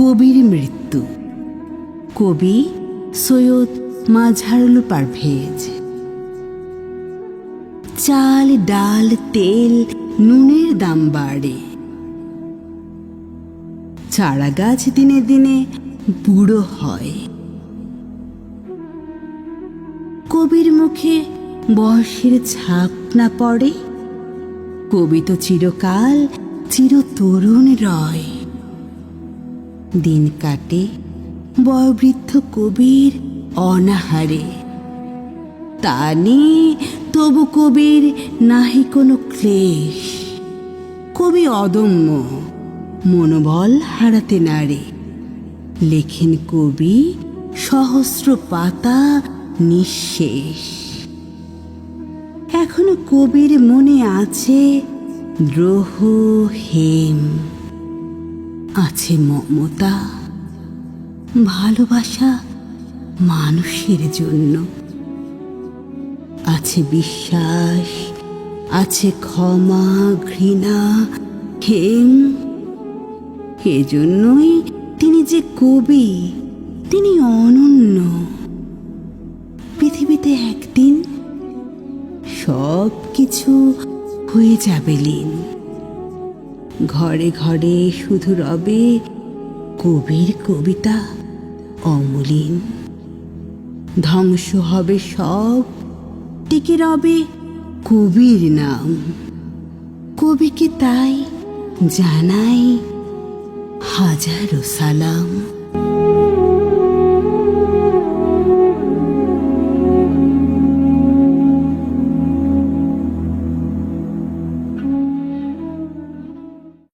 কবির মৃত্যু। কবি সৈয়দ মাঝারুল পারভেজ। চাল, ডাল, তেল, নুনের দাম বাড়ে। চারা গাছ দিনে দিনে বুড়ো হয়। কবির মুখে বয়সের ছাপ না পড়ে। কবি তো চিরকাল চির তরুণ রয়। দিন কাটে বয়োবৃদ্ধ কবির অনাহারে। তা নিয়ে তবু কবির নাহি কোনো ক্লেশ। কবি অদম্য, মনোবল হারাতে নারে। লেখেন কবি সহস্র পাতা নিঃশেষ। এখনও কবির মনে আছে দ্রোহ, হেম। আছে মমতা। ভালোবাসা মানুষের জন্য। আছে বিশ্বাস, আছে ক্ষমা, ঘৃণা, হেম। এজন্যই তিনি যে কবি, তিনি অনন্য। পৃথিবীতে একদিন সব কিছু হয়ে যাবে লীন। ঘরে ঘরে শুধু রবে কবির কবিতা অমলিন। ধ্বংস হবে সব, টিকে রবে কবির নাম। কবিকে তাই জানাই হাজারো সালাম।